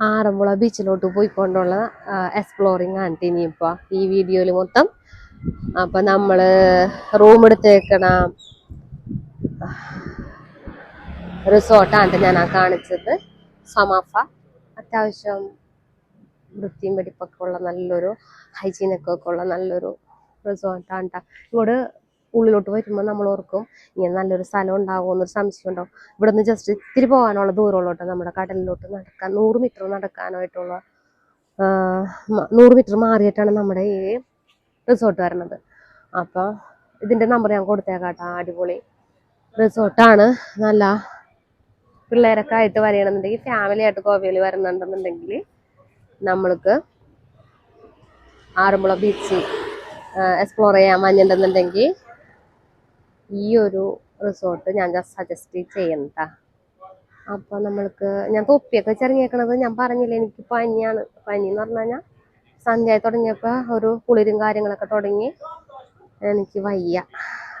Aranmula ബീച്ചിലോട്ട് പോയിക്കൊണ്ടുള്ള exploring ആണ് ഇനിയിപ്പോ ഈ വീഡിയോയിൽ മൊത്തം. അപ്പൊ നമ്മൾ റൂം എടുത്തേക്കണ റിസോർട്ടാണ് ഞാൻ ആ കാണിച്ചത്. സമാഫ. അത്യാവശ്യം വൃത്തിയും വെടിപ്പൊക്കെ ഉള്ള നല്ലൊരു ഹൈജീനൊക്കെ ഉള്ള നല്ലൊരു റിസോർട്ടാണ് ഇവിടെ ഉള്ളിലോട്ട് വരുമ്പോൾ നമ്മൾ ഓർക്കും ഇങ്ങനെ നല്ലൊരു സ്ഥലം ഉണ്ടാവുമോ എന്നൊരു സംശയം ഉണ്ടാവും. ഇവിടെ നിന്ന് ജസ്റ്റ് ഇത്തിരി പോകാനുള്ള ദൂരമുള്ളോട്ട് നമ്മുടെ കടലിലോട്ട് നടക്കാൻ നൂറ് മീറ്റർ നടക്കാനായിട്ടുള്ള നൂറ് മീറ്റർ മാറിയിട്ടാണ് നമ്മുടെ ഈ റിസോർട്ട് വരുന്നത് അപ്പോൾ ഇതിന്റെ നമ്പർ ഞാൻ കൊടുത്തേക്കാട്ടാ അടിപൊളി റിസോർട്ടാണ് നല്ല പിള്ളേരൊക്കെ ആയിട്ട് വരികയാണെന്നുണ്ടെങ്കിൽ ഫാമിലി ആയിട്ട് ഗോവയിൽ വരുന്നുണ്ടെന്നുണ്ടെങ്കിൽ നമ്മൾക്ക് ആറന്മുള ബീച്ച് എക്സ്പ്ലോർ ചെയ്യാൻ വന്നിട്ടുണ്ടെന്നുണ്ടെങ്കിൽ ഈ ഒരു റിസോർട്ട് ഞാൻ സജസ്റ്റ് ചെയ്യുന്നതാ അപ്പൊ നമ്മൾക്ക് ഞാൻ തൊപ്പിയൊക്കെ ചെറിഞ്ഞേക്കണത് ഞാൻ പറഞ്ഞില്ല എനിക്ക് പനിയാണ്. പനി എന്ന് പറഞ്ഞു കഴിഞ്ഞാൽ സന്ധ്യയായി തുടങ്ങിയപ്പോ ഒരു കുളിരും കാര്യങ്ങളൊക്കെ തുടങ്ങി എനിക്ക് വയ്യ.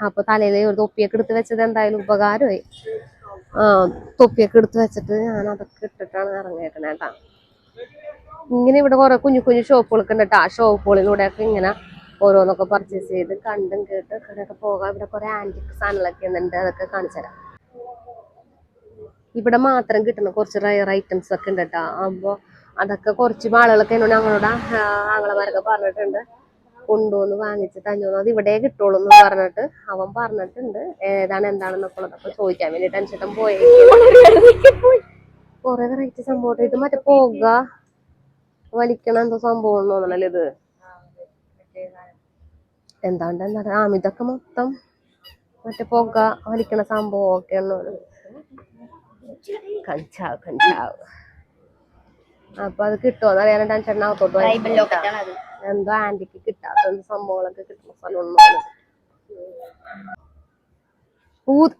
അപ്പൊ തലയിൽ ഒരു തൊപ്പിയൊക്കെ എടുത്ത് വെച്ചത് എന്തായാലും ഉപകാരമായി. തൊപ്പിയൊക്കെ എടുത്ത് വെച്ചിട്ട് ഞാൻ അതൊക്കെ ഇട്ടിട്ടാണ് ഇറങ്ങിയേക്കണേട്ടാ ഇങ്ങനെ ഇവിടെ കുറെ കുഞ്ഞു കുഞ്ഞു ഷോപ്പുകളൊക്കെ ഉണ്ട് കേട്ടോ ആ ഷോപ്പുകളിലൂടെയൊക്കെ ഇങ്ങനെ ഓരോന്നൊക്കെ പർച്ചേസ് ചെയ്ത് കണ്ടും കേട്ട് ഇവിടെയൊക്കെ പോകാം. ഇവിടെ കുറെ ആന്റിക് സാധനങ്ങളൊക്കെ ഉണ്ട് അതൊക്കെ കാണിച്ചു തരാം. ഇവിടെ മാത്രം കിട്ടുന്ന കുറച്ച് റയർ ഐറ്റംസ് ഒക്കെ ഉണ്ട് കേട്ടോ അപ്പൊ അതൊക്കെ കുറച്ച് ആളുകളൊക്കെ എന്നോട് ഞങ്ങളോട് ആങ്ങളമാരൊക്കെ പറഞ്ഞിട്ടുണ്ട്. കൊണ്ടുവന്ന് വാങ്ങിച്ച് തന്നോന്ന് അത് ഇവിടെ കിട്ടുള്ളൂ എന്ന് പറഞ്ഞിട്ട് അവൻ പറഞ്ഞിട്ടുണ്ട്. ഏതാണ് എന്താണെന്നൊക്കെ ഉള്ളതൊക്കെ ചോദിക്കാൻ വേണ്ടി ടെൻഷൻ പോയി. കുറെ വെറൈറ്റി സംഭവം ഇത് മറ്റേ പോക വലിക്കണ എന്തോ സംഭവം തോന്നണല്ലേ ഇത്? എന്താണ്ട് എന്താണ് ആ ഇതൊക്കെ മൊത്തം മറ്റേ പുക വലിക്കണ സംഭവം ഒക്കെയാണ് കഞ്ചാവ് കഞ്ചാവ്. അപ്പൊ അത് കിട്ടുമോ അറിയാൻ ടെൻഷൻ അത്. എന്തോ ആന്റിക്ക് കിട്ടാത്ത എന്ത് സംഭവങ്ങളൊക്കെ കിട്ടുന്ന സ്ഥലമൊന്നും ഊത്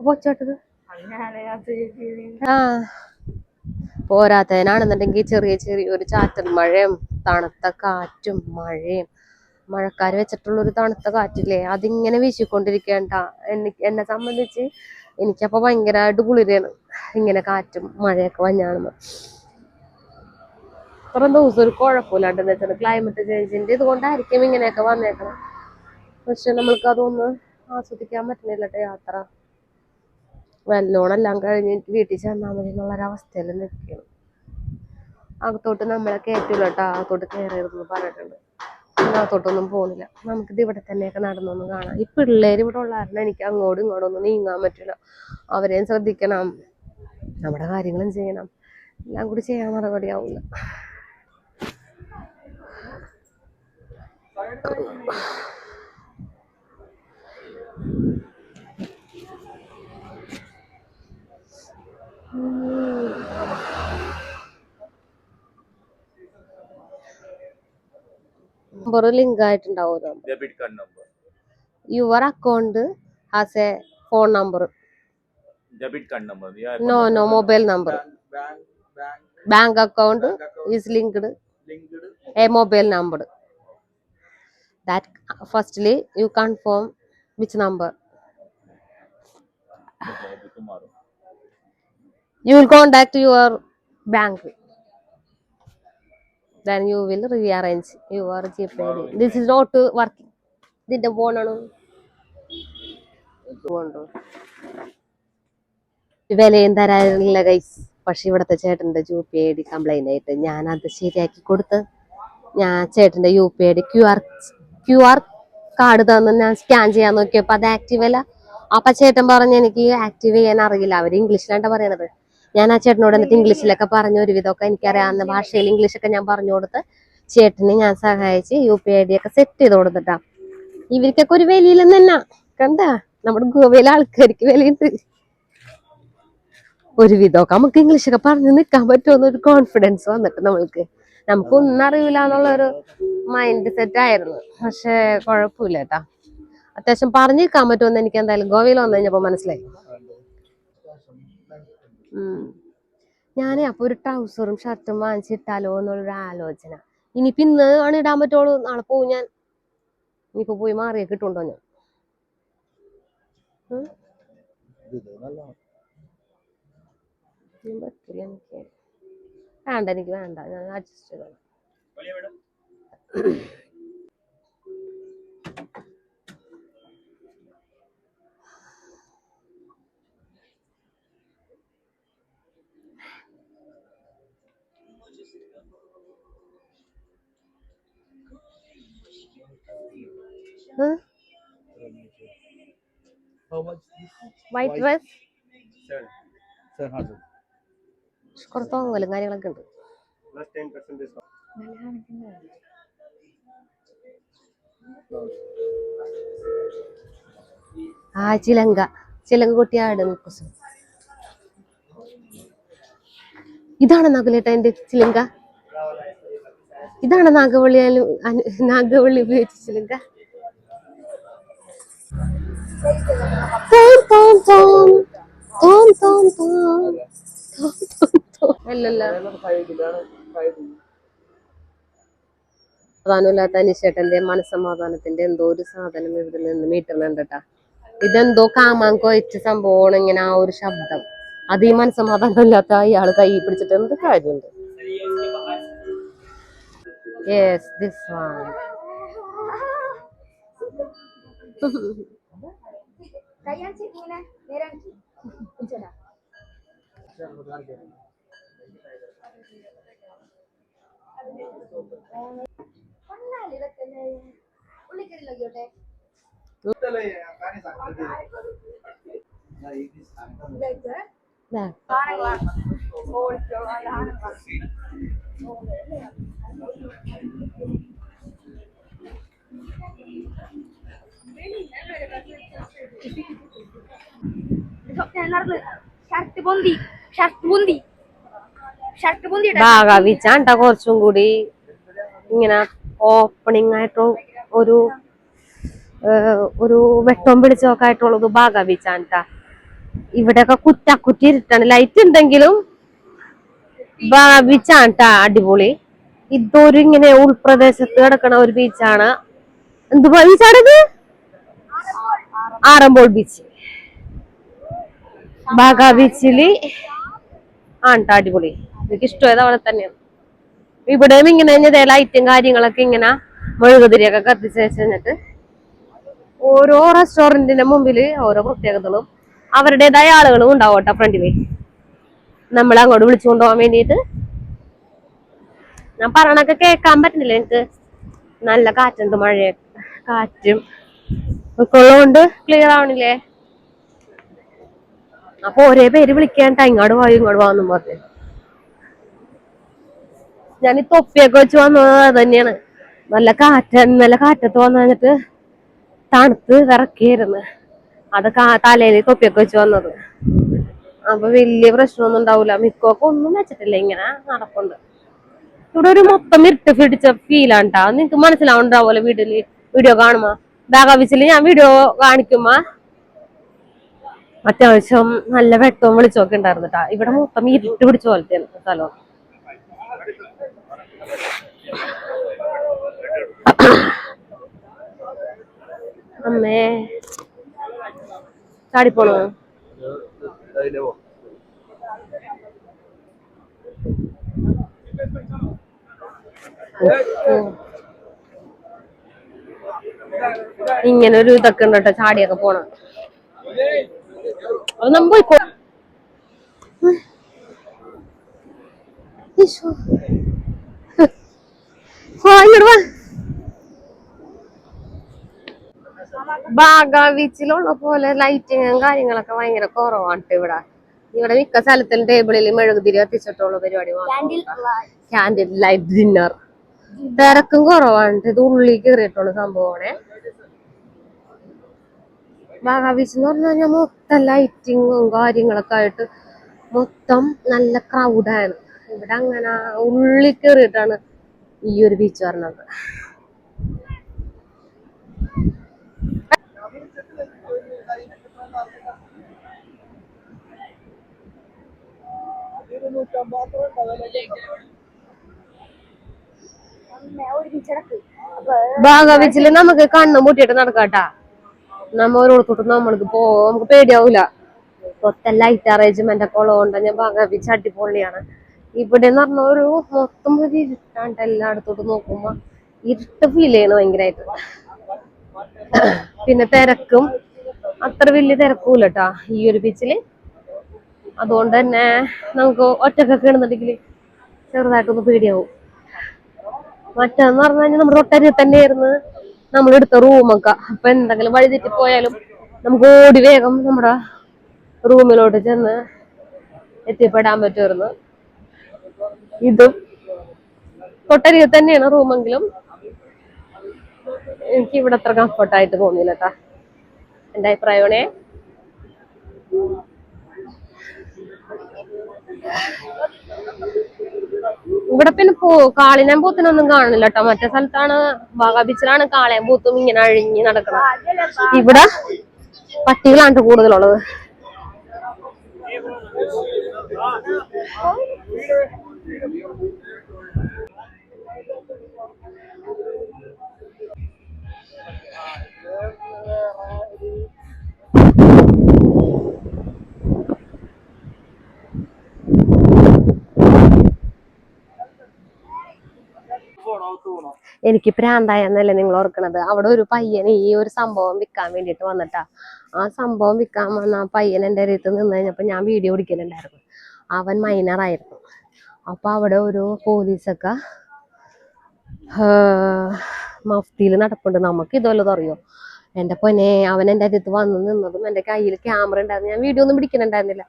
പൊച്ചോട്ടത് ആ. പോരാത്തതിനാണെന്നുണ്ടെങ്കിൽ ചെറിയ ചെറിയ ഒരു ചാറ്റൽ മഴയും തണുത്ത കാറ്റും മഴയും. മഴക്കാർ വെച്ചിട്ടുള്ള ഒരു തണുത്ത കാറ്റില്ലേ? അതിങ്ങനെ വീശിക്കൊണ്ടിരിക്കേണ്ട എനിക്ക് എന്നെ സംബന്ധിച്ച് എനിക്കപ്പോ ഭയങ്കരമായിട്ട് കുളിരാണ് ഇങ്ങനെ കാറ്റും മഴയൊക്കെ വഞ്ഞാണെന്ന് ഇത്രയും ദിവസം ഒരു കുഴപ്പമില്ലാണ്ടെന്ന് വെച്ചാൽ ക്ലൈമറ്റ് ചേഞ്ചിന്റെ ഇതുകൊണ്ടായിരിക്കും ഇങ്ങനെയൊക്കെ വന്നേക്കണം. പക്ഷെ നമ്മൾക്ക് അതൊന്നും ആസ്വദിക്കാൻ പറ്റുന്നില്ല ട്ടോ യാത്ര. വെല്ലോണെല്ലാം കഴിഞ്ഞ് വീട്ടിൽ ചെന്നാൽ മതി എന്നുള്ളൊരവസ്ഥയിൽ നിൽക്കണം അകത്തോട്ട് നമ്മളെ കയറ്റൂല കേട്ടോ. അകത്തോട്ട് കയറരുതെന്ന് പറഞ്ഞിട്ടുണ്ട്. അകത്തോട്ടൊന്നും പോകുന്നില്ല. നമുക്കിത് ഇവിടെ തന്നെയൊക്കെ നടന്നൊന്നും കാണാം. ഈ പിള്ളേർ ഇവിടെ ഉള്ള കാരണം എനിക്ക് അങ്ങോട്ടും ഇങ്ങോട്ടും ഒന്നും നീങ്ങാൻ പറ്റില്ല. അവരെയും ശ്രദ്ധിക്കണം. നമ്മുടെ കാര്യങ്ങളും ചെയ്യണം. എല്ലാം കൂടി ചെയ്യാൻ മറുപടിയാവില്ല നമ്പർ ലിങ്ക് ആയിട്ടുണ്ടാവുമല്ലോ debit card number. Your account has a phone number debit card number. Yeah no no mobile number bank account account is linked linked. A mobile number that firstly you confirm which number you will contact your bank. Then you will rearrange your gpay this is not working. ഇതിന്റെ ഫോണാണ് വിലയും തരാനില്ല guys പക്ഷെ ഇവിടുത്തെ ചേട്ടന്റെ U P I D complaint ആയിട്ട് ഞാൻ അത് ശരിയാക്കി കൊടുത്ത് ഞാൻ ചേട്ടന്റെ U P I D Q R Q R card തന്ന് ഞാൻ സ്കാൻ ചെയ്യാൻ നോക്കിയപ്പോ അത് ആക്റ്റീവ് അല്ല. അപ്പൊ ചേട്ടൻ പറഞ്ഞ് എനിക്ക് ആക്റ്റീവ് ചെയ്യാൻ അറിയില്ല. അവർ ഇംഗ്ലീഷിലാണ് പറയണത്. ഞാൻ ആ ചേട്ടനോട് എന്നിട്ട് ഇംഗ്ലീഷിലൊക്കെ പറഞ്ഞു ഒരുവിധമൊക്കെ എനിക്കറിയാവുന്ന ഭാഷയിൽ ഇംഗ്ലീഷൊക്കെ ഞാൻ പറഞ്ഞു കൊടുത്ത് ചേട്ടന് ഞാൻ സഹായിച്ച് യു പി ഐ ഡി ഒക്കെ സെറ്റ് ചെയ്ത് കൊടുത്തിട്ടാ. ഇവർക്കൊക്കെ ഒരു വിലയില്ലെന്ന് തന്നെ. കണ്ട? നമ്മുടെ ഗോവയിലെ ആൾക്കാർക്ക് വിലയുണ്ട് ഒരുവിധമൊക്കെ നമുക്ക് ഇംഗ്ലീഷൊക്കെ പറഞ്ഞു നിൽക്കാൻ പറ്റുമെന്ന് ഒരു കോൺഫിഡൻസ് വന്നിട്ട് നമ്മൾക്ക്. നമുക്ക് ഒന്നും അറിയില്ല എന്നുള്ളൊരു മൈൻഡ് സെറ്റ് ആയിരുന്നു. പക്ഷെ കുഴപ്പമില്ല കേട്ടാ അത്യാവശ്യം പറഞ്ഞു നിൽക്കാൻ പറ്റുമെന്ന് എനിക്ക് എന്തായാലും ഗോവയിൽ വന്നു കഴിഞ്ഞപ്പോ മനസ്സിലായി. ഞാനേ അപ്പൊ ഒരു ട്രൗസറും ഷർട്ടും വാങ്ങിച്ചിട്ടാലോ എന്നുള്ളൊരു ആലോചന. ഇനിയിപ്പോ ഇന്ന് ആണ് ഇടാൻ പറ്റുള്ളൂ. നാളെ പോവും ഞാൻ. ഇനിയിപ്പോ പോയി മാറിയ കിട്ടുണ്ടോ ഞാൻ? വേണ്ട എനിക്ക് വേണ്ട. ഞാൻ അഡ്ജസ്റ്റ് ചെയ്തോളാം. White dress. കുറച്ച് തോന്നലും കാര്യങ്ങളൊക്കെ ഉണ്ട്. ആ ചിലങ്ക. ചിലങ്ക കുട്ടിയാട് നിൽക്കും ഇതാണ് നകുലേട്ട എന്റെ ചിലങ്ക. ഇതാണ് നാഗവള്ളി നാഗവള്ളി ഉപയോഗിച്ച ചിലങ്ക. സമാധാനമില്ലാത്ത അനിശേട്ടന്റെ മനസമാധാനത്തിന്റെ എന്തോ ഒരു സാധനം ഇവിടെ നിന്ന് മീറ്റുന്നുണ്ട് കേട്ടാ ഇതെന്തോ കാമാൻ കൊയച്ച സംഭവമാണ് ഇങ്ങനെ ആ ഒരു ശബ്ദം. അത് ഈ മനസമാധാനം ഇല്ലാത്ത ഇയാൾ കൈ പിടിച്ചിട്ട് എന്ത് കാര്യമുണ്ട്? യെസ് ദിസ് വൺ కయ్యాన్సికినా నేరానికి ఉంచడా பண்ணால் இடத்துல உள்ளிக்கடியில் வையோட்டே Thank you. ഷർട്ട് ഭാഗവിച്ചാണ്ട കുറച്ചും കൂടി ഇങ്ങനെ ഓപ്പണിംഗ് ആയിട്ട് ഒരു ഒരു വെട്ടം പിടിച്ചൊക്കെ ആയിട്ടുള്ളത് ഭാഗവിച്ചാണ്ട ഇവിടെയൊക്കെ കുറ്റക്കുറ്റി ഇരുട്ടാണ്. ലൈറ്റ് ഉണ്ടെങ്കിലും ബീച്ചാണ് അടിപൊളി. ഇതൊരു ഇങ്ങനെ ഉൾപ്രദേശത്ത് കിടക്കണ ഒരു ബീച്ചാണ് എന്ത് ബീച്ചാണിത് ആറമ്പോൾ ബീച്ച് ബാഗ ബീച്ചിൽ. ആണ് അടിപൊളി. എനിക്ക് ഇഷ്ടമായത് അവിടെ തന്നെയാണ്. ഇവിടെയും ഇങ്ങനെ തന്നെ ലൈറ്റും കാര്യങ്ങളൊക്കെ ഇങ്ങനെ മെഴുകുതിരിയൊക്കെ കത്തിച്ച് കഴിഞ്ഞിട്ട് ഓരോ റെസ്റ്റോറന്റിന്റെ മുമ്പിൽ ഓരോ പ്രത്യേകതകളും അവരുടേതായ ആളുകളും ഉണ്ടാവും കേട്ടോ ഫ്രണ്ടിൽ നമ്മൾ അങ്ങോട്ട് വിളിച്ചു കൊണ്ടുപോകാൻ വേണ്ടിയിട്ട്. ഞാൻ പറയണൊക്കെ കേൾക്കാൻ പറ്റുന്നില്ല എനിക്ക്. നല്ല കാറ്റുണ്ട് മഴയൊക്കെ. കാറ്റും ഒക്കെ ഉള്ളതുകൊണ്ട് ക്ലിയർ ആവണില്ലേ? അപ്പൊ ഒരേ പേര് വിളിക്കാണ്ട ഇങ്ങോട്ട് വായു ഇങ്ങോട്ട് വാന്നും പറഞ്ഞു. ഞാൻ ഈ തൊപ്പിയൊക്കെ വെച്ച് വന്നത് അത് തന്നെയാണ് നല്ല കാറ്റ നല്ല കാറ്റത്ത് വന്നു കഴിഞ്ഞിട്ട് തണുത്ത് വിറക്കിയിരുന്നു അത് കാ തലയിൽ തൊപ്പിയൊക്കെ വെച്ച് വന്നത്. അപ്പൊ വലിയ പ്രശ്നമൊന്നും ഉണ്ടാവൂല. മിക്കൊക്കെ ഒന്നും വെച്ചിട്ടില്ല. ഇങ്ങനെ നടപ്പുണ്ട്. ഇവിടെ ഒരു മൊത്തം ഇരുട്ട് പിടിച്ച ഫീലാണ് ട്ടാ. നിങ്ങക്ക് വീട്ടിൽ വീഡിയോ കാണുമ്പോ. ബാഗാവിച്ചിൽ ഞാൻ വീഡിയോ കാണിക്കുമ്പോ അത്യാവശ്യം നല്ല വെട്ടവും വെളിച്ചമൊക്കെ ഉണ്ടായിരുന്നു ട്ടാ. ഇവിടെ മൊത്തം ഇരുട്ട് പിടിച്ച പോലത്തെ സ്ഥലം അമ്മേ. ചാടിപ്പോണോ? ഉം. ഇങ്ങനെ ഒരു ഇതൊക്കെ ഉണ്ട് കേട്ടോ ചാടിയൊക്കെ പോണം അത് നമ്മ പോയിക്കോ ബാഗ ബീച്ചിലുള്ള പോലെ ലൈറ്റിങ്ങും കാര്യങ്ങളൊക്കെ ഭയങ്കര കുറവാണ് ഇവിടെ. ഇവിടെ മിക്ക സ്ഥലത്തിലും ടേബിളിൽ മെഴുകുതിരി കത്തിച്ചിട്ടുള്ള പരിപാടി ക്യാൻഡിൽ ലൈറ്റ് ഡിന്നർ തിരക്കും കുറവാണ്. ഇത് ഉള്ളിൽ കയറിയിട്ടുള്ള സംഭവമാണ്. ബാഗ ബീച്ച് എന്ന് പറഞ്ഞു കഴിഞ്ഞാൽ മൊത്തം ലൈറ്റിങ്ങും കാര്യങ്ങളൊക്കെ ആയിട്ട് മൊത്തം നല്ല ക്രൗഡാണ് ഇവിടെ അങ്ങനെ ഉള്ളിൽ കയറിയിട്ടാണ് ഈ ഒരു ബീച്ച് പറഞ്ഞത് ബീച്ചടക്ക് നമുക്ക് കണ്ണ് മുട്ടിയിട്ട് നടക്കാട്ടാ. നമ്മ ഓരോടത്തോട്ട് നമ്മൾക്ക് പോ നമുക്ക് പേടിയാവൂല. മൊത്തം ലൈറ്റ് അറേഞ്ച്മെന്റ് ഒക്കെ ഉള്ളതുകൊണ്ട് ഞാൻ ഭാഗവിച്ച് അടിപൊളിയാണ്. ഇവിടെ എന്ന് പറഞ്ഞ ഒരു മൊത്തം ഒരു ഇരുട്ടാണ്ട് എല്ലായിടത്തോട്ട് നോക്കുമ്പോ. ഇരുട്ട് ഫീൽ ചെയ്യണം ഭയങ്കരമായിട്ട് പിന്നെ തിരക്കും. അത്ര വലിയ തിരക്കൂല കേട്ടാ ഈ ഒരു ബീച്ചിൽ അതുകൊണ്ട് തന്നെ നമുക്ക് ഒറ്റക്കൊക്കെ ഇടുന്നുണ്ടെങ്കിൽ ചെറുതായിട്ടൊന്ന് പേടിയാവും. മറ്റേന്ന് പറഞ്ഞു കഴിഞ്ഞാൽ നമ്മുടെ ഒട്ടരി തന്നെയായിരുന്നു. നമ്മൾ എടുത്ത റൂമൊക്കെ. അപ്പൊ എന്തെങ്കിലും വഴി തെറ്റി പോയാലും നമുക്ക് ഓടി വേഗം നമ്മുടെ റൂമിലോട്ട് ചെന്ന് എത്തിപ്പെടാൻ പറ്റുമായിരുന്നു. ഇതും തൊട്ടരികിൽ തന്നെയാണ് റൂമെങ്കിലും. എനിക്ക് ഇവിടെ അത്ര കംഫർട്ടായിട്ട് തോന്നിയില്ല കേട്ടാ എന്റെ അഭിപ്രായമാണേ. ഇവിടെ പിന്നെ പൂ കാളിനാൻ പൂത്തിനൊന്നും കാണില്ല കേട്ടോ മറ്റേ സ്ഥലത്താണ് ബാഗാ ബീച്ചിലാണ് ഇങ്ങനെ അഴിഞ്ഞ് നടക്കുന്നത്. ഇവിടെ പട്ടികളാണ് കൂടുതലുള്ളത്. എനിക്ക് പ്രാന്തായെന്നല്ലേ നിങ്ങൾ ഓർക്കണത്? അവിടെ ഒരു പയ്യൻ ഈ ഒരു സംഭവം വിൽക്കാൻ വേണ്ടിയിട്ട് വന്നിട്ടാ. ആ സംഭവം വിൽക്കാൻ വന്ന ആ പയ്യൻ എന്റെ അടുത്ത് നിന്ന് കഴിഞ്ഞപ്പോൾ ഞാൻ വീഡിയോ പിടിക്കലുണ്ടായിരുന്നു. അവൻ മൈനറായിരുന്നു ആയിരുന്നു. അപ്പൊ അവിടെ ഒരു പോലീസൊക്കെ മഫ്തിയിൽ നടപ്പുണ്ട്. നമുക്ക് ഇതുവല്ലതും അറിയോ? എന്റെ പൊന്നെ അവൻ എന്റെ അടുത്ത് വന്ന് നിന്നതും എന്റെ കയ്യിൽ ക്യാമറ ഉണ്ടായിരുന്നു. ഞാൻ വീഡിയോ ഒന്നും പിടിക്കുന്നുണ്ടായിരുന്നില്ല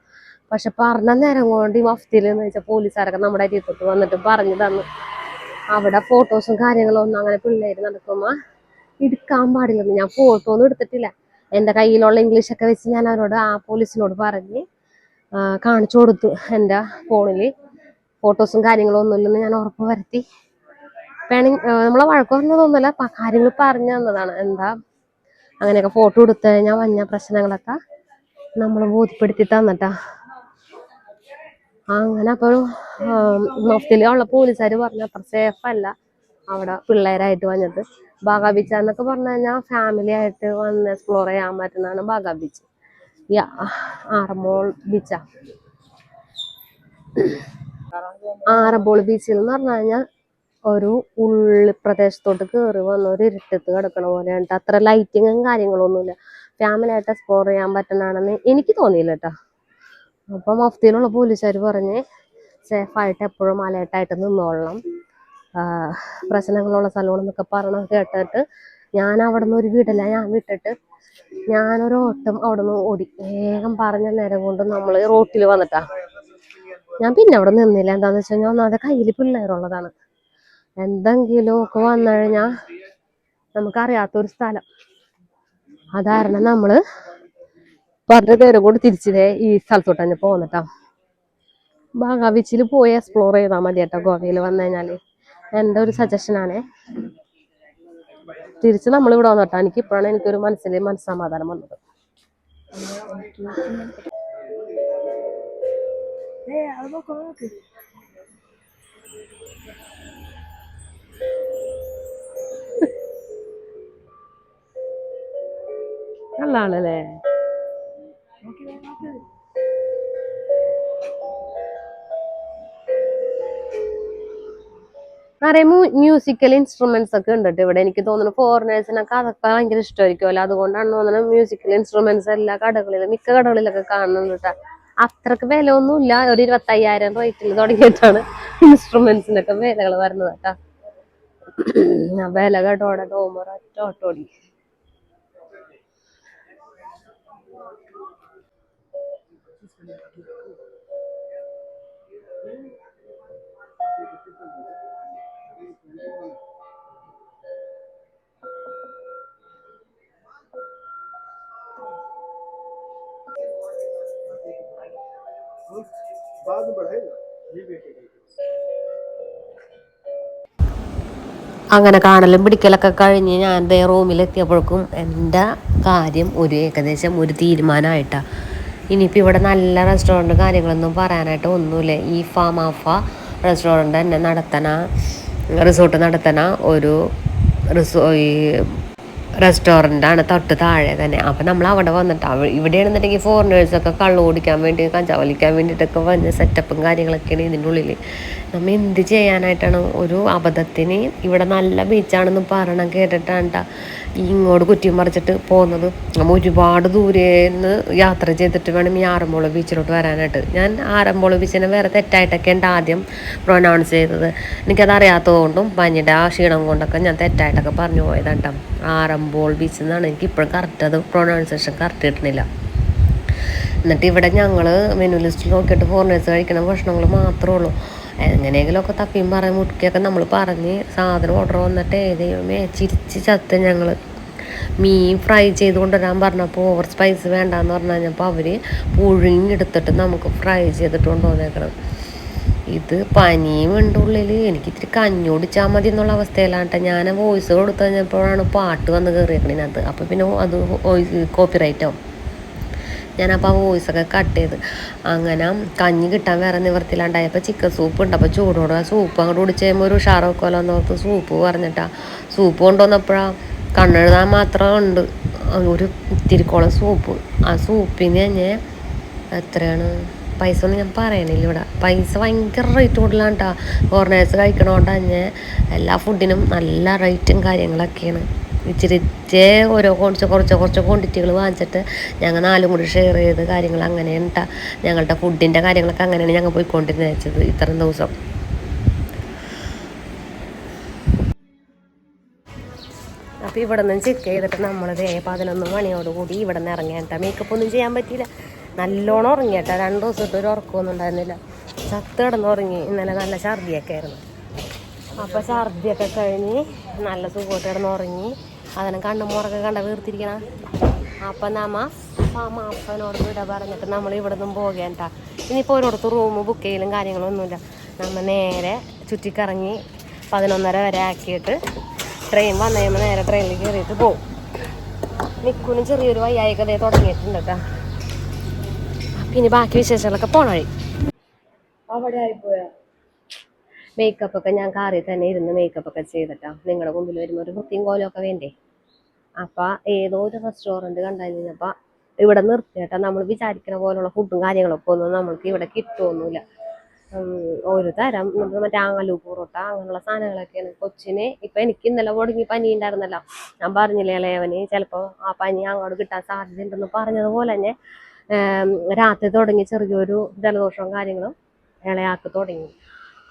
പക്ഷെ പറഞ്ഞ നേരം കൊണ്ട് ഈ മഫ്തിയിൽ എന്ന് വെച്ചാൽ പോലീസുകാരൊക്കെ നമ്മുടെ അരിയത്തോട്ട് വന്നിട്ട് പറഞ്ഞു തന്നു. അവിടെ ഫോട്ടോസും കാര്യങ്ങളും ഒന്നും അങ്ങനെ പിള്ളേര് നടക്കുമ്പോ എടുക്കാൻ പാടില്ലെന്ന് ഞാൻ ഫോട്ടോ ഒന്നും എടുത്തിട്ടില്ല. എന്റെ കയ്യിലുള്ള ഇംഗ്ലീഷ് ഒക്കെ വെച്ച് ഞാൻ അവരോട് ആ പോലീസിനോട് പറഞ്ഞ് കാണിച്ചു കൊടുത്തു എന്റെ ഫോണിൽ ഫോട്ടോസും കാര്യങ്ങളും ഒന്നുമില്ലെന്ന് ഞാൻ ഉറപ്പ് വരുത്തി. വേണമെങ്കിൽ നമ്മളെ വഴക്ക് പറഞ്ഞതൊന്നുമല്ല കാര്യങ്ങൾ പറഞ്ഞു തന്നതാണ്. എന്താ അങ്ങനെയൊക്കെ ഫോട്ടോ എടുത്ത് കഴിഞ്ഞാൽ വന്ന പ്രശ്നങ്ങളൊക്കെ നമ്മൾ ബോധ്യപ്പെടുത്തി തന്നിട്ടാ. അങ്ങനെ അപ്പൊ മഫ്തിലുള്ള പോലീസുകാർ പറഞ്ഞ അത്ര സേഫ് അല്ല അവിടെ പിള്ളേരായിട്ട് വന്നത്. ബാഗാ ബീച്ച് എന്നൊക്കെ പറഞ്ഞു കഴിഞ്ഞാൽ ഫാമിലി ആയിട്ട് വന്ന് എക്സ്പ്ലോർ ചെയ്യാൻ പറ്റുന്നതാണ് ബാഗാ ബീച്ച് ആറമ്പോൾ ബീച്ചാ ആറന്മുള ബീച്ചിൽ എന്ന് പറഞ്ഞു കഴിഞ്ഞാൽ ഒരു ഉള്ളി പ്രദേശത്തോട്ട് കയറി വന്ന ഒരു ഇരുട്ടത്ത് കിടക്കണ പോലെയാണ്. അത്ര ലൈറ്റിങ്ങും കാര്യങ്ങളൊന്നുമില്ല. ഫാമിലി ആയിട്ട് എക്സ്പ്ലോർ ചെയ്യാൻ പറ്റുന്നതാണെന്ന് എനിക്ക് തോന്നിയില്ല കേട്ടോ അപ്പൊ മഫ്തിയിലുള്ള പോലീസുകാർ പറഞ്ഞ് സേഫായിട്ട് എപ്പോഴും അലേർട്ടായിട്ട് നിന്നോളണം. പ്രശ്നങ്ങളുള്ള സ്ഥലമാണെന്നൊക്കെ പറഞ്ഞത് കേട്ടിട്ട് ഞാൻ അവിടെ നിന്ന് ഒരു വീടല്ല ഞാൻ വിട്ടിട്ട് ഞാനൊരു ഓട്ടം അവിടെ നിന്ന് ഓടി. വേഗം പറഞ്ഞ നേരം കൊണ്ട് നമ്മൾ റോട്ടിൽ വന്നിട്ടാ. ഞാൻ പിന്നെ അവിടെ നിന്നില്ല. എന്താന്ന് വെച്ച് കഴിഞ്ഞാൽ ഒന്നാമത് കയ്യിൽ പിള്ളേരുള്ളതാണ്. എന്തെങ്കിലും ഒക്കെ വന്നു കഴിഞ്ഞാൽ നമുക്കറിയാത്തൊരു സ്ഥലം. അതാരണം നമ്മൾ പറഞ്ഞ നേരം കൊണ്ട് തിരിച്ചതേ ഈ സ്ഥലത്തോട്ട് തന്നെ പോന്നിട്ടാ. ബാഗാ ബീച്ചിൽ പോയി എക്സ്പ്ലോർ ചെയ്താൽ മതി കേട്ടോ ഗോവയിൽ വന്നു കഴിഞ്ഞാൽ എന്റെ ഒരു സജഷനാണേ തിരിച്ച് നമ്മൾ ഇവിടെ വന്നിട്ടാ. എനിക്ക് ഇപ്പോഴാണ് എനിക്കൊരു മനസ്സിൽ മനസ്സമാധാനം വന്നത്. നല്ലാണല്ലേ നിറയെ മ്യൂസിക്കൽ ഇൻസ്ട്രുമെന്റ്സ് ഒക്കെ ഉണ്ട് ഇവിടെ എനിക്ക് തോന്നുന്നു ഫോറിനേഴ്സിനൊക്കെ അതൊക്കെ ഭയങ്കര ഇഷ്ടമായിരിക്കുമല്ലോ അതുകൊണ്ടാണ് തോന്നുന്നത് മ്യൂസിക്കൽ ഇൻസ്ട്രുമെന്റ്സ് എല്ലാ കടകളിലും മിക്ക കടകളിലൊക്കെ കാണുന്നുണ്ട് കേട്ടോ. അത്രയ്ക്ക് വില ഒന്നുമില്ല ഒരു ഇരുപത്തി അയ്യായിരം റേറ്റിൽ തുടങ്ങിയിട്ടാണ് ഇൻസ്ട്രുമെന്റ്സിനൊക്കെ വിലകൾ വരുന്നത് കേട്ടോ. വില കേട്ടോടെ ഡോമർ ഒറ്റ ഓട്ടോടി बाद में बढ़ेगा ये बेटे അങ്ങനെ കാണലും പിടിക്കലൊക്കെ കഴിഞ്ഞ് ഞാൻ ദേ റൂമിലെത്തിയപ്പോഴേക്കും എൻ്റെ കാര്യം ഒരു ഏകദേശം ഒരു തീരുമാനമായിട്ടാണ് ഇനിയിപ്പോൾ ഇവിടെ നല്ല റെസ്റ്റോറന്റ് കാര്യങ്ങളൊന്നും പറയാനായിട്ട് ഒന്നുമില്ല. ഈ ഫാമാഫ റെസ്റ്റോറന്റ് തന്നെ നടത്തണ റിസോർട്ട് നടത്തണ ഒരു റിസോ ഈ റെസ്റ്റോറന്റാണ് തൊട്ട് താഴെ തന്നെ. അപ്പം നമ്മൾ അവിടെ വന്നിട്ട് അവ- ഇവിടെയാണെന്നുണ്ടെങ്കിൽ ഫോറിനേഴ്സൊക്കെ കള്ളു ഓടിക്കാൻ വേണ്ടി കഞ്ചാവ് വലിക്കാൻ വേണ്ടിയിട്ടൊക്കെ വന്ന് സെറ്റപ്പും കാര്യങ്ങളൊക്കെയാണ് ഇതിന്റെ ഉള്ളിൽ നമ്മൾ എന്ത് ചെയ്യാനായിട്ടാണ് ഒരു അബദ്ധത്തിന് ഇവിടെ നല്ല ബീച്ചാണെന്ന് പറയണം കേട്ടിട്ടാണ് ഇങ്ങോട്ട് കുറ്റി മറിച്ചിട്ട് പോകുന്നത്. നമ്മൾ ഒരുപാട് ദൂരേന്ന് യാത്ര ചെയ്തിട്ട് വേണം ഈ ആറന്മുള ബീച്ചിലോട്ട് വരാനായിട്ട്. ഞാൻ ആറന്മുള ബീച്ചിനെ വേറെ തെറ്റായിട്ടൊക്കെ ഉണ്ട് ആദ്യം പ്രൊനൗൺസ് ചെയ്തത്. എനിക്കത് അറിയാത്തതുകൊണ്ടും പനിയുടെ ആ ക്ഷീണം കൊണ്ടൊക്കെ ഞാൻ തെറ്റായിട്ടൊക്കെ പറഞ്ഞു പോയതാണ് കേട്ടോ ആറമ്പോൾ ബീച്ച് എന്നാണ് എനിക്ക് ഇപ്പോഴും കറക്റ്റ് അത് പ്രൊനൗൺസേഷൻ കറക്റ്റ് കിട്ടുന്നില്ല. എന്നിട്ട് ഇവിടെ ഞങ്ങൾ മെനു ലിസ്റ്റ് നോക്കിയിട്ട് ഫോറിനേഴ്സ് കഴിക്കുന്ന ഭക്ഷണങ്ങൾ മാത്രമേ ഉള്ളൂ. എങ്ങനെയെങ്കിലുമൊക്കെ തപ്പിയും പറയും മുട്ടിയൊക്കെ നമ്മൾ പറഞ്ഞ് സാധനം ഓർഡർ വന്നിട്ട് ഏതെയുമേ ചിരിച്ച് ചത്ത് ഞങ്ങൾ മീൻ ഫ്രൈ ചെയ്ത് കൊണ്ടുവരാൻ പറഞ്ഞപ്പോൾ ഓവർ സ്പൈസ് വേണ്ടാന്ന് പറഞ്ഞു കഴിഞ്ഞപ്പോൾ അവർ പുഴുങ്ങിയെടുത്തിട്ട് നമുക്ക് ഫ്രൈ ചെയ്തിട്ട് കൊണ്ടുവന്നേക്കണം. ഇത് പനിയും ഉണ്ട് ഉള്ളിൽ എനിക്ക് ഇത്തിരി കഞ്ഞി ഓടിച്ചാൽ മതി എന്നുള്ള അവസ്ഥയിലാണ് കേട്ടോ ഞാൻ വോയിസ് കൊടുത്തു കഴിഞ്ഞപ്പോഴാണ് പാട്ട് വന്ന് കയറിയേക്കണിനകത്ത് അപ്പോൾ പിന്നെ അത് കോപ്പി റൈറ്റ് ആവും. ഞാനപ്പോൾ ആ വോയിസൊക്കെ കട്ട് ചെയ്ത്. അങ്ങനെ കഞ്ഞി കിട്ടാൻ വേറെ നിവർത്തിയില്ലാണ്ടായപ്പോൾ ചിക്കൻ സൂപ്പ് ഉണ്ട്. അപ്പോൾ ചൂടോടെ ആ സൂപ്പ് അങ്ങോട്ട് കുടിച്ച് കഴിയുമ്പോൾ ഒരു ഉഷാറ് വെക്കുമല്ലോ എന്ന് ഓർത്ത് സൂപ്പ് പറഞ്ഞിട്ടാ. സൂപ്പ് കൊണ്ടുവന്നപ്പോഴാണ് കണ്ണെഴുതാൻ മാത്രം ഉണ്ട്. ഒരു ഇത്തിരിക്കോളം സൂപ്പ് ആ സൂപ്പിന് തന്നെ എത്രയാണ്? പൈസ ഒന്നും ഞാൻ പറയണില്ല ഇവിടെ. പൈസ ഭയങ്കര റേറ്റ് കൂടുതലാണ് കേട്ടോ ഫോറിനേഴ്സ് കഴിക്കണോണ്ട് തന്നെ എല്ലാ ഫുഡിനും നല്ല റേറ്റും കാര്യങ്ങളൊക്കെയാണ്. ഇച്ചിരി ഓരോ കുറച്ച് കുറച്ച് കുറച്ച് ക്വാണ്ടിറ്റികൾ വാങ്ങിച്ചിട്ട് ഞങ്ങൾ നാലും കൂടി ഷെയർ ചെയ്ത് കാര്യങ്ങൾ അങ്ങനെ ഉണ്ട ഞങ്ങളുടെ ഫുഡിന്റെ കാര്യങ്ങളൊക്കെ അങ്ങനെയാണ് ഞങ്ങൾ പോയിക്കൊണ്ടിരുന്നത് വെച്ചത് ഇത്രയും ദിവസം. അപ്പോൾ ഇവിടെ നിന്ന് ചെക്ക് ചെയ്തിട്ട് നമ്മൾ ദേ പതിനൊന്ന് മണിയോടുകൂടി ഇവിടെ നിന്ന് ഇറങ്ങിയാട്ടാ മേക്കപ്പ് ഒന്നും ചെയ്യാൻ പറ്റിയില്ല. നല്ലോണം ഉറങ്ങിയാട്ടാ രണ്ട് ദിവസമായിട്ട് ഒരു ഉറക്കമൊന്നും ഉണ്ടായിരുന്നില്ല. ചത്ത് കിടന്നുറങ്ങി. ഇന്നലെ നല്ല ഛർദിയൊക്കെ ആയിരുന്നു. അപ്പോൾ ഛർദിയൊക്കെ കഴിഞ്ഞ് നല്ല സുഖമായിട്ട് കിടന്നുറങ്ങി. അതിനെ കണ്ണും മുറക്കെ കണ്ട വീർത്തിരിക്കണ. അപ്പം നമ്മ മാപ്പനോട് വിട പറഞ്ഞിട്ട് നമ്മൾ ഇവിടെ നിന്നും പോകേണ്ട. ഇനിയിപ്പോൾ ഒരിടത്ത് റൂം ബുക്ക് ചെയ്യലും കാര്യങ്ങളൊന്നുമില്ല. നമ്മൾ നേരെ ചുറ്റിക്കറങ്ങി പതിനൊന്നര വരെ ആക്കിയിട്ട് ട്രെയിൻ വന്നു കഴിയുമ്പോൾ നേരെ ട്രെയിനിൽ കയറിയിട്ട് പോകും നിൽക്കുനും ചെറിയൊരു വയ്യായിക്കതേ തുടങ്ങിയിട്ടുണ്ട് കേട്ടോ പിന്നെ ബാക്കി വിശേഷങ്ങളൊക്കെ പോണ വഴി. അവിടെ ആയിപ്പോയാ? മേക്കപ്പ് ഒക്കെ ഞാൻ കാറിൽ തന്നെ ഇരുന്ന് മേക്കപ്പ് ഒക്കെ ചെയ്തിട്ടാ. നിങ്ങളുടെ മുമ്പിൽ വരുമ്പോൾ ഒരു വൃത്തിയും കോലമൊക്കെ വേണ്ടേ? അപ്പൊ ഏതോ ഒരു റെസ്റ്റോറന്റ് കണ്ടു കഴിഞ്ഞപ്പോ ഇവിടെ നിർത്തിയിട്ടാ. നമ്മൾ വിചാരിക്കുന്ന പോലുള്ള ഫുഡും കാര്യങ്ങളൊക്കെ ഒന്നും നമ്മൾക്ക് ഇവിടെ കിട്ടുമൊന്നുമില്ല ഒരു തരം നമ്മൾ മറ്റേ ആങ്ങലു പൊറോട്ട അങ്ങനെയുള്ള സാധനങ്ങളൊക്കെയാണ്. കൊച്ചിനെ ഇപ്പൊ എനിക്ക് ഇന്നലെ ഒടുങ്ങി പനി ഉണ്ടായിരുന്നല്ലോ. ഞാൻ പറഞ്ഞില്ലേ ഇളയവന് ചിലപ്പോൾ ആ പനി അങ്ങോട്ട് കിട്ടാൻ സാധ്യതയുണ്ടെന്ന് പറഞ്ഞതുപോലെ തന്നെ രാത്രി തുടങ്ങി ചെറിയൊരു ജലദോഷവും കാര്യങ്ങളും ഇളയാക്ക് തുടങ്ങി.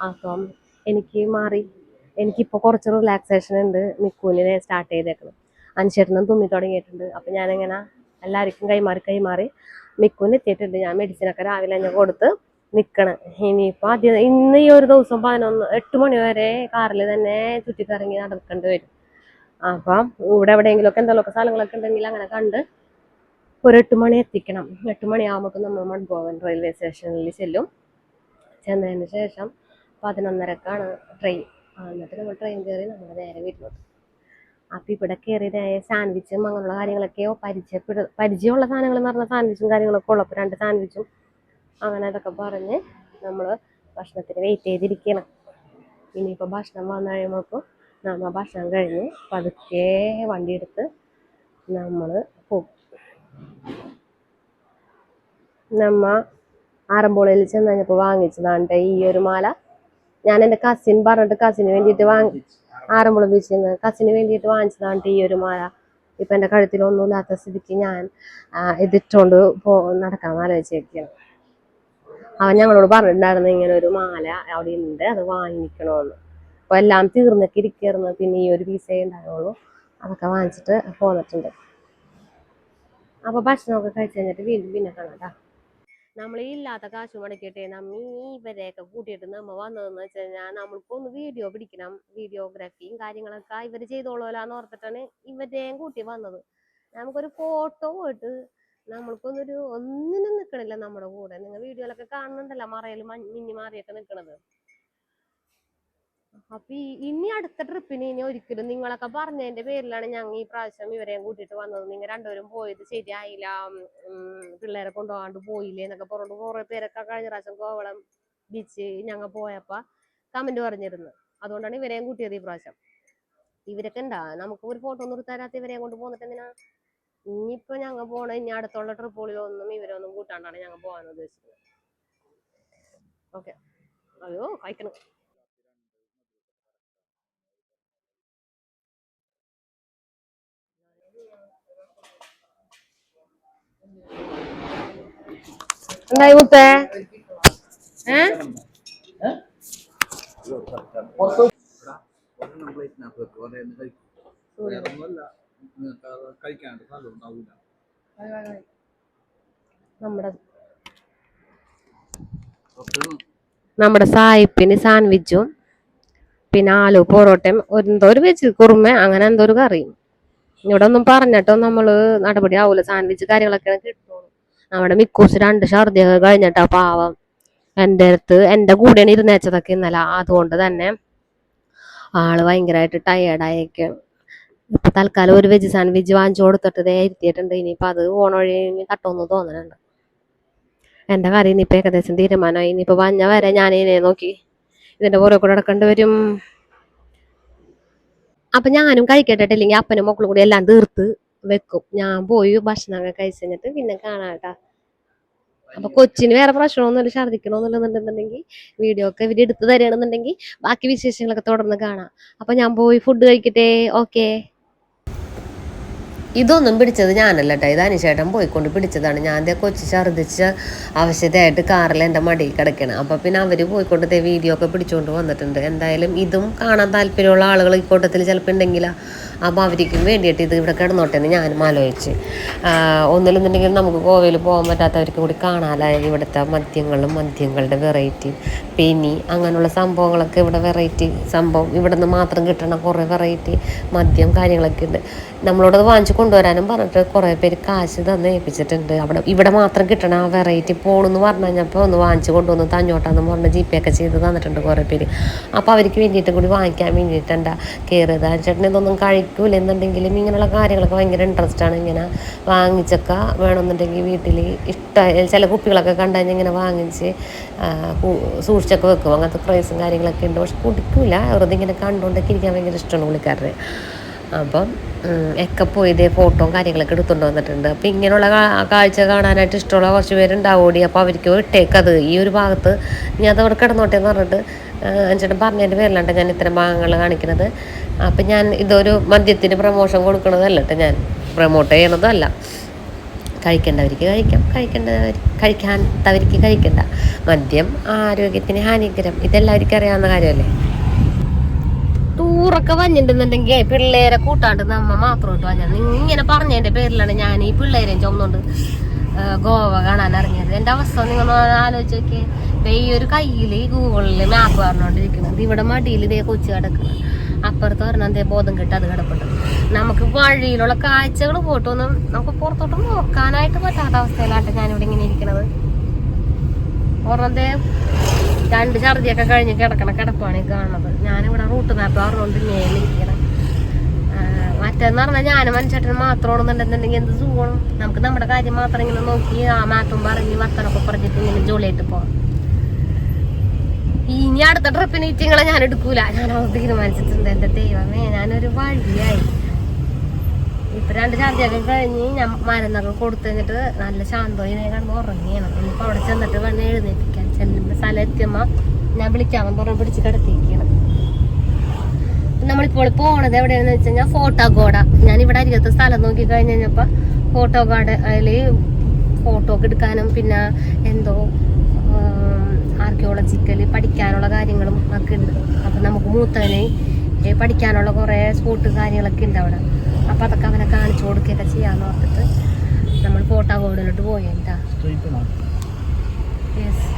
അപ്പം എനിക്ക് മാറി. എനിക്കിപ്പോൾ കുറച്ച് റിലാക്സേഷൻ ഉണ്ട്. നിക്കൂലിനെ സ്റ്റാർട്ട് ചെയ്തേക്കണം. അഞ്ചേട്ടനും തുമ്മി തുടങ്ങിയിട്ടുണ്ട്. അപ്പം ഞാനിങ്ങനെ എല്ലാവർക്കും കൈമാറി കൈമാറി മിക്കൂന് എത്തിയിട്ടുണ്ട്. ഞാൻ മെഡിസിനൊക്കെ രാവിലെ തന്നെ കൊടുത്ത് നിൽക്കണം ഇനിയിപ്പോൾ ആദ്യം ഇന്ന് ഈ ഒരു ദിവസം പതിനൊന്ന് എട്ട് മണി വരെ കാറിൽ തന്നെ ചുറ്റിക്കറങ്ങി നടക്കേണ്ടി വരും. അപ്പം ഇവിടെ എവിടെയെങ്കിലുമൊക്കെ എന്തെങ്കിലുമൊക്കെ സ്ഥലങ്ങളൊക്കെ ഉണ്ടെങ്കിൽ അങ്ങനെ കണ്ട് ഒരു എട്ട് മണി എത്തിക്കണം. എട്ട് മണിയാകുമ്പോൾ നമ്മൾ മഡ്ഗോവൻ റെയിൽവേ സ്റ്റേഷനിൽ ചെല്ലും. ചെന്നതിന് ശേഷം പതിനൊന്നരക്കാണ് ട്രെയിൻ എന്നിട്ട് നമ്മൾ ട്രെയിൻ കയറി നമ്മൾ നേരെ വീട്ടിലോട്ട്. അപ്പം ഇവിടെ കയറിയതായ സാൻഡ്വിച്ചും അങ്ങനെയുള്ള കാര്യങ്ങളൊക്കെയോ പരിചയപ്പെട പരിചയമുള്ള സാധനങ്ങൾ എന്ന് പറഞ്ഞാൽ സാൻഡ്വിച്ചും കാര്യങ്ങളൊക്കെ ഉള്ളപ്പോൾ രണ്ട് സാൻഡ്വിച്ചും അങ്ങനെ അതൊക്കെ പറഞ്ഞ് നമ്മൾ ഭക്ഷണത്തിന് വെയിറ്റ് ചെയ്തിരിക്കണം ഇനിയിപ്പോൾ ഭക്ഷണം വന്നു കഴിയുമ്പോൾ നമ്മൾ ഭക്ഷണം കഴിഞ്ഞ് പതുക്കെ വണ്ടി എടുത്ത് നമ്മൾ പോകും നമ്മ ആറന്മുളയിൽ ചെന്ന് കഴിഞ്ഞപ്പോൾ വാങ്ങിച്ചതാണ് ഈ ഒരു മാല. ഞാൻ എന്റെ കസിൻ പറഞ്ഞിട്ട് കസിന് വേണ്ടിയിട്ട് വാങ്ങി ആറന്മുള ബീച്ചിൽ നിന്ന് കസിന് വേണ്ടിയിട്ട് വാങ്ങിച്ചതാണ് ഈ ഒരു മാല. ഇപ്പം എന്റെ കഴുത്തിലൊന്നുമില്ലാത്ത സ്ഥിതിക്ക് ഞാൻ ഇതിട്ടുകൊണ്ട് പോ നടക്കാൻ ആലോചിച്ചിരിക്കണം അവൻ ഞങ്ങളോട് പറഞ്ഞിട്ടുണ്ടായിരുന്നു ഇങ്ങനെ ഒരു മാല അവിടെ ഉണ്ട് അത് വാങ്ങിക്കണമെന്ന് അപ്പോൾ എല്ലാം തീർന്നൊക്കെ ഇരിക്കുന്നു പിന്നെ ഈ ഒരു പീസേ ഉണ്ടായുള്ളൂ അതൊക്കെ വാങ്ങിച്ചിട്ട് പോന്നിട്ടുണ്ട്. അപ്പോൾ ഭക്ഷണമൊക്കെ കഴിച്ച് കഴിഞ്ഞിട്ട് വീണ്ടും പിന്നെ കാണാം. നമ്മൾ ഇല്ലാത്ത കാശ് മുടക്കിയിട്ട് നമ്മ ഈ ഇവരെയൊക്കെ കൂട്ടിയിട്ട് നമ്മ വന്നതെന്ന് വെച്ച് കഴിഞ്ഞാൽ നമ്മൾക്കൊന്ന് വീഡിയോ പിടിക്കണം. വീഡിയോഗ്രാഫിയും കാര്യങ്ങളൊക്കെ ഇവർ ചെയ്തോളൂലാന്ന് ഓർത്തിട്ടാണ് ഇവരെയും കൂട്ടി വന്നത്. നമുക്കൊരു ഫോട്ടോ പോയിട്ട് നമ്മൾക്കൊന്നൊരു ഒന്നിനും നിൽക്കണില്ല നമ്മുടെ കൂടെ. നിങ്ങൾ വീഡിയോയിലൊക്കെ കാണുന്നുണ്ടല്ലോ മറയിൽ മിന്നി മാറിയൊക്കെ നിൽക്കണത് അപ്പൊ ഈ ഇനി അടുത്ത ട്രിപ്പിന് ഇനി ഒരിക്കലും നിങ്ങളൊക്കെ പറഞ്ഞതിന്റെ പേരിലാണ് ഞങ്ങൾ ഈ പ്രാവശ്യം ഇവരെയും കൂട്ടിയിട്ട് വന്നത്. നിങ്ങൾ രണ്ടുപേരും പോയത് ശരിയായില്ല. പിള്ളേരെ കൊണ്ടുപോകാണ്ട് പോയില്ലേ എന്നൊക്കെ പറഞ്ഞു കുറെ പേരൊക്കെ കഴിഞ്ഞ പ്രാവശ്യം കോവളം ബീച്ച് ഞങ്ങൾ പോയപ്പോ കമന്റ് പറഞ്ഞിരുന്നു. അതുകൊണ്ടാണ് ഇവരെയും കൂട്ടിയത് ഈ പ്രാവശ്യം. ഇവരൊക്കെ ഉണ്ടാ നമുക്ക് ഒരു ഫോട്ടോ ഒന്നും എടുത്തരാത്ത ഇവരെയും ഇവരെ കൊണ്ട് പോന്നിട്ട് എന്തിനാ? ഇനിയിപ്പോ ഞങ്ങൾ പോണ ഇനി അടുത്തുള്ള ട്രിപ്പുകളിലൊന്നും ഇവരൊന്നും കൂട്ടാണ്ടാണ് ഞങ്ങൾ പോകാൻ ഉദ്ദേശിക്കുന്നത് ഓക്കെ അയ്യോ കഴിക്കണം എന്തായി മുത്തേ ഏ ഒരെണ്ണം പ്ലേറ്റിനകത്ത് വെക്കും ഒരെണ്ണം കഴിക്കും വേറൊന്നുമല്ല നിങ്ങൾക്ക് അത് കഴിക്കാണ്ട് സ്ഥലം ഉണ്ടാവില്ല നമ്മുടെ നമ്മുടെ സായിപ്പിന് സാൻഡ്വിച്ചും പിന്നെ ആലു പൊറോട്ടയും എന്തോ ഒരു വെച്ച് കുറുമ അങ്ങനെ എന്തോ ഒരു കറിയും. ഇവിടെ ഒന്നും പറഞ്ഞിട്ടോ നമ്മൾ നടപടി ആവൂല. സാൻഡ്വിച്ച് കാര്യങ്ങളൊക്കെ കിട്ടുള്ളൂ. അവിടെ മിക്കൂസ് രണ്ട് ഛർദിയൊക്കെ കഴിഞ്ഞിട്ടാ പാവം. എന്റെ അടുത്ത് എന്റെ കൂടെയാണ് ഇരുന്നേച്ചതൊക്കെ ഇന്നലെ. അതുകൊണ്ട് തന്നെ ആൾ ഭയങ്കരമായിട്ട് ടയേർഡായേക്ക് ഇപ്പൊ തൽക്കാലം ഒരു വെജ് സാൻഡ്വിച്ച് വാങ്ങിച്ചു കൊടുത്തിട്ട് ഇതേ ഇരുത്തിയിട്ടുണ്ട്. ഇനിയിപ്പോ അത് ഓണ വഴി തട്ടുമെന്ന് തോന്നുന്നുണ്ട് എന്റെ കാര്യം ഇനിയിപ്പോ ഏകദേശം തീരുമാനമായി. ഇനിയിപ്പോ വഞ്ഞ വരെ ഇതിനെ നോക്കി. ഇതിന്റെ പുറകെ കൂടെ നടക്കേണ്ടി വരും. അപ്പൊ ഞാനും കഴിക്കട്ടെ ഇല്ലെങ്കിൽ അപ്പനും മക്കളും കൂടി എല്ലാം തീർത്ത് വെക്കും. ഞാൻ പോയി ഭക്ഷണമൊക്കെ കഴിച്ച് കഴിഞ്ഞിട്ട് പിന്നെ കാണാട്ടാ അപ്പൊ കൊച്ചിന് വേറെ പ്രശ്നമൊന്നുമില്ല. ഛർദിക്കണമെന്നുണ്ടെന്നുണ്ടെങ്കിൽ വീഡിയോ ഒക്കെ ഇവർ എടുത്ത് തരികയാണെന്നുണ്ടെങ്കിൽ ബാക്കി വിശേഷങ്ങളൊക്കെ തുടർന്ന് കാണാം. അപ്പൊ ഞാൻ പോയി ഫുഡ് കഴിക്കട്ടെ. ഓക്കേ ഇതൊന്നും പിടിച്ചത് ഞാനല്ല കേട്ടോ ഇത് അനിശേട്ടൻ പോയിക്കൊണ്ട് പിടിച്ചതാണ്. ഞാൻ ദേ കൊച്ചു ഛർദ്ദിച്ച അവശതയായിട്ട് കാറിൽ എന്റെ മടിയിൽ കിടക്കണം അപ്പോൾ പിന്നെ അവർ പോയിക്കൊണ്ട് ദേ വീഡിയോ ഒക്കെ പിടിച്ചുകൊണ്ട് വന്നിട്ടുണ്ട്. എന്തായാലും ഇതും കാണാൻ താല്പര്യമുള്ള ആളുകൾ ഈ കൂട്ടത്തിൽ ചിലപ്പോൾ ഉണ്ടെങ്കിലാ അപ്പോൾ അവർക്കും വേണ്ടിയിട്ട് ഇത് ഇവിടെ കിടന്നോട്ടെ എന്ന് ഞാനും ആലോചിച്ച്. ഒന്നിലെന്നുണ്ടെങ്കിൽ നമുക്ക് ഗോവയിൽ പോകാൻ പറ്റാത്തവർക്ക് കൂടി കാണാമല്ലോ ഇവിടുത്തെ മദ്യങ്ങളും മദ്യങ്ങളുടെ വെറൈറ്റി പെനി അങ്ങനെയുള്ള സംഭവങ്ങളൊക്കെ ഇവിടെ വെറൈറ്റി സംഭവം ഇവിടെ നിന്ന് മാത്രം കിട്ടണ കുറേ വെറൈറ്റി മദ്യം കാര്യങ്ങളൊക്കെ ഉണ്ട്. നമ്മളോടത് വാങ്ങിച്ചു കൊണ്ടുവരാനും പറഞ്ഞിട്ട് കുറേ പേര് കാശ് തന്ന് ഏൽപ്പിച്ചിട്ടുണ്ട്. അവിടെ ഇവിടെ മാത്രം കിട്ടണ ആ വെറൈറ്റി പോണെന്ന് പറഞ്ഞു കഴിഞ്ഞപ്പോൾ ഒന്ന് വാങ്ങിച്ചു കൊണ്ടുവന്ന് തഞ്ഞോട്ടാന്ന് പറഞ്ഞ് ജി പേ ഒക്കെ ചെയ്ത് തന്നിട്ടുണ്ട് കുറേ പേര്. അപ്പോൾ അവർക്ക് വേണ്ടിയിട്ട് കൂടി വാങ്ങിക്കാൻ വേണ്ടിയിട്ടുണ്ട് കയറിയത് ചേട്ടൻ ഇതൊന്നും കഴിക്കൂല എന്നുണ്ടെങ്കിലും ഇങ്ങനെയുള്ള കാര്യങ്ങളൊക്കെ ഭയങ്കര ഇൻട്രസ്റ്റ് ആണ് ഇങ്ങനെ വാങ്ങിച്ചൊക്കെ വേണമെന്നുണ്ടെങ്കിൽ വീട്ടിൽ ഇഷ്ട ചില കുപ്പികളൊക്കെ കണ്ടുകഴിഞ്ഞാൽ ഇങ്ങനെ വാങ്ങിച്ച് സൂക്ഷിച്ചൊക്കെ വെക്കും. അങ്ങനത്തെ ക്രൈസും കാര്യങ്ങളൊക്കെ ഉണ്ട്. പക്ഷെ കുടിക്കൂല. വെറുതെ ഇങ്ങനെ കണ്ടുകൊണ്ടൊക്കെ ഇരിക്കാൻ ഭയങ്കര ഇഷ്ടമാണ് പുള്ളിക്കാരന്. അപ്പം ഒക്കെ പോയി ഇതേ ഫോട്ടോയും കാര്യങ്ങളൊക്കെ എടുത്തുകൊണ്ട് വന്നിട്ടുണ്ട്. അപ്പം ഇങ്ങനെയുള്ള കാഴ്ച കാണാനായിട്ട് ഇഷ്ടമുള്ള കുറച്ച് പേരുണ്ടാവൂടി അപ്പോൾ അവർക്ക് ഇട്ടേക്കത് ഈ ഒരു ഭാഗത്ത് ഞാൻ അത് അവിടെ കിടന്നോട്ടെ എന്ന് പറഞ്ഞിട്ട് അഞ്ചേട്ടൻ പറഞ്ഞതിന്റെ പേരിലാണ് ഞാൻ ഇത്തരം ഭാഗങ്ങൾ കാണിക്കുന്നത് അപ്പം ഞാൻ ഇതൊരു മദ്യത്തിന് പ്രമോഷൻ കൊടുക്കണതല്ല കേട്ടോ ഞാൻ. പ്രൊമോട്ട് ചെയ്യണതല്ല. കഴിക്കേണ്ടവർക്ക് കഴിക്കാം. കഴിക്കേണ്ടവർ കഴിക്കാത്തവർക്ക് കഴിക്കണ്ട. മദ്യം ആരോഗ്യത്തിന് ഹാനികരം. ഇതെല്ലാവർക്കും അറിയാവുന്ന കാര്യമല്ലേ? ടൂറൊക്കെ വന്നിട്ടുണ്ടെങ്കിൽ പിള്ളേരെ കൂട്ടാണ്ട് നമ്മ മാത്രമായിട്ട് വഞ്ഞത് ഇങ്ങനെ പറഞ്ഞതിന്റെ പേരിലാണ് ഞാൻ ഈ പിള്ളേരെയും ചുമന്നുകൊണ്ട് ഗോവ കാണാൻ ഇറങ്ങിയത്. എന്റെ അവസ്ഥ നിങ്ങൾ ആലോചിച്ച് നോക്കിയേ. ഈ ഒരു കയ്യിൽ ഗൂഗിളിൽ മാപ്പ് പറഞ്ഞുകൊണ്ടിരിക്കുന്നത് ഇവിടെ മടിയിൽ ഇതേ കൊച്ചു കിടക്കുന്നത് അപ്പുറത്ത് പറഞ്ഞാൽ എന്തേ ബോധം കിട്ടി അത് കിടപ്പുണ്ട്. നമുക്ക് വഴിയിലുള്ള കാഴ്ചകൾ പോയിട്ടൊന്നും നമുക്ക് പുറത്തോട്ട് നോക്കാനായിട്ട് പറ്റാത്ത അവസ്ഥയിലാട്ടെ ഞാനിവിടെ ഇങ്ങനെ ഇരിക്കണത്. ഓർമ്മത്തെ രണ്ട് ഛർദിയൊക്കെ കഴിഞ്ഞ് കിടക്കണ കിടപ്പാണ് കാണുന്നത്. ഞാനിവിടെ റൂട്ട് മാപ്പ് പറഞ്ഞുകൊണ്ട് മേലിരിക്കണം മറ്റേന്ന് പറഞ്ഞാൽ ഞാനും മനുഷ്യട്ടനും മാത്രമാണെന്നുണ്ടെന്നുണ്ടെങ്കിൽ എന്ത് സുഖമാണ് നമുക്ക് നമ്മുടെ കാര്യം മാത്രം ഇങ്ങനെ നോക്കി ആ മാപ്പും പറഞ്ഞ് വർത്തനൊക്കെ പറഞ്ഞിട്ട് ഇങ്ങനെ ജോലിയായിട്ട് പോകാം ഇനി അടുത്ത ട്രിപ്പിന് ഇറ്റിങ്ങളെ ഞാൻ എടുക്കൂല. ഞാൻ തീരുമാനിച്ചിട്ടുണ്ട്. എന്റെ ദൈവമേ ഞാനൊരു വഴിയായി. ഇപ്പൊ രണ്ട് ഛർദിയൊക്കെ കഴിഞ്ഞ് ഞാൻ മരുന്നൊക്കെ കൊടുത്തു നല്ല ശാന്തമായി കിടന്ന് ഉറങ്ങിയാണ്. ഇനിയിപ്പോ അവിടെ ചെന്നിട്ട് വേണം എഴുന്നേൽപ്പിക്കാൻ. ചെല്ലുമ്പോ സ്ഥലം എത്തിയമ്മ ഞാൻ വിളിക്കാമെന്ന് പറഞ്ഞ് പിടിച്ച് കിടത്തിയിരിക്കണം നമ്മളിപ്പോൾ പോണത് എവിടെയാണെന്ന് വെച്ച് കഴിഞ്ഞാൽ ഫോട്ടോഗോഡ. ഞാൻ ഇവിടെ അരികത്ത് സ്ഥലം നോക്കി കഴിഞ്ഞ് കഴിഞ്ഞപ്പോ ഫോട്ടോഗോഡ അതിൽ ഫോട്ടോ ഒക്കെ എടുക്കാനും പിന്നെ എന്തോ ആർക്കിയോളജിക്കൽ പഠിക്കാനുള്ള കാര്യങ്ങളും ഒക്കെ ഉണ്ട്. അപ്പം നമുക്ക് മൂത്തനെ പഠിക്കാനുള്ള കുറേ സ്പോട്ട് കാര്യങ്ങളൊക്കെ ഉണ്ട് അവിടെ. അപ്പം അതൊക്കെ അവനെ കാണിച്ചു കൊടുക്കുകയൊക്കെ ചെയ്യാന്ന് ഓർത്തിട്ട് നമ്മൾ ഫോട്ടോഗോഡിലോട്ട് പോയേട്ടാ. Street yes